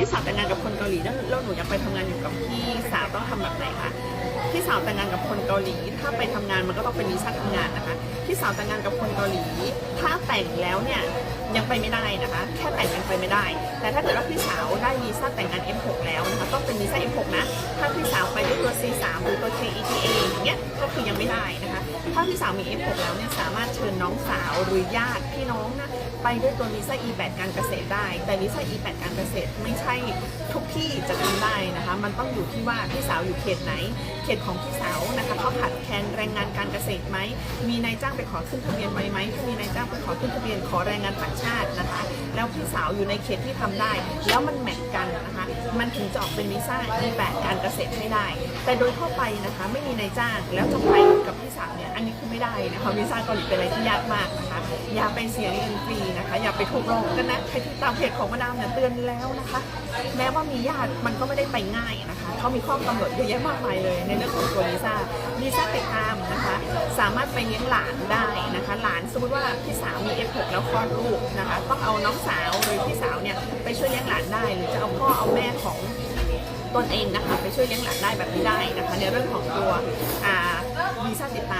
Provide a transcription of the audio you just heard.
พี่สาวแต่งงานกับคนเกาหลีแล้วแล้วหนูอยากไปทำงานอยู่กับพี่สาวต้องทำแบบไหนคะพี่สาวแต่งงานกับคนเกาหลี ถ้าไปทำงานมันก็ต้องเป็นวีซ่าทำงานนะคะพี่สาวแต่งงานกับคนเกาหลี ถ้าแต่งแล้วเนี่ยยังไปไม่ได้นะคะ แค่แต่งยังไปไม่ได้ แต่ถ้าเกิดว่าพี่สาวได้วีซ่าแต่งงาน F6 แล้วนะคะต้องเป็นวีซ่า F6 นะ ถ้าพี่สาวไปด้วยตัว C3 หรือตัว KETA อย่างเงี้ยก็คือยังไม่ได้นะคะ ถ้าพี่สาวมี F6 แล้วเนี่ยสามารถเชิญน้องสาวหรือญาติพี่น้อง ไปด้วยตัววีซ่า E8 การเกษตรได้ แต่วีซ่า E8 การเกษตรไม่ใช่ทุกที่จะทำได้นะคะ มันต้องอยู่ที่ว่าพี่สาวอยู่เขตไหน เขตของพี่สาวนะคะเขาขาดแคลนแรงงานการเกษตรไหม มีนายจ้างไปขอขึ้นทะเบียนไว้ไหมถ้ามีนายจ้างไปขอขึ้นทะเบียนขอแรงงานต่างชาตินะคะ แล้วพี่สาวอยู่ในเขตที่ทำได้ แล้วมันแมทกันนะคะ มันถึงจะออกเป็นวีซ่า E8 การเกษตรให้ได้ แต่โดยทั่วไปนะคะไม่มีนายจ้างแล้วจะไปกับพี่สาว เนี่ยอันนี้คือไม่ได้นะคะวีซ่าเกาหลีเป็นอะไรที่ยากมากนะคะ อย่าไปเสียเงินฟรีนะคะ อย่าไปถูกหลอกกันนะใครที่ตามเพจของมาดามเนี่ยเตือนแล้วนะคะ แม้ว่ามีญาติมันก็ไม่ได้ไปง่ายนะคะเขามีข้อกำหนดเยอะแยะมากมายเลย ในเรื่องของตัววีซ่าวีซ่าไปตามนะคะ สามารถไปเลี้ยงหลานได้นะคะ หลานสมมติว่าพี่สาวมี F6 แล้วคลอดลูกนะคะต้องเอาน้องสาวหรือพี่สาวเนี่ยไปช่วยเลี้ยงหลานได้ หรือจะเอาพ่อเอาแม่ของตนเองนะคะไปช่วยเลี้ยงหลานได้แบบนี้ได้นะคะ ในเรื่องของตัวอ่าวีซ่าติดตาม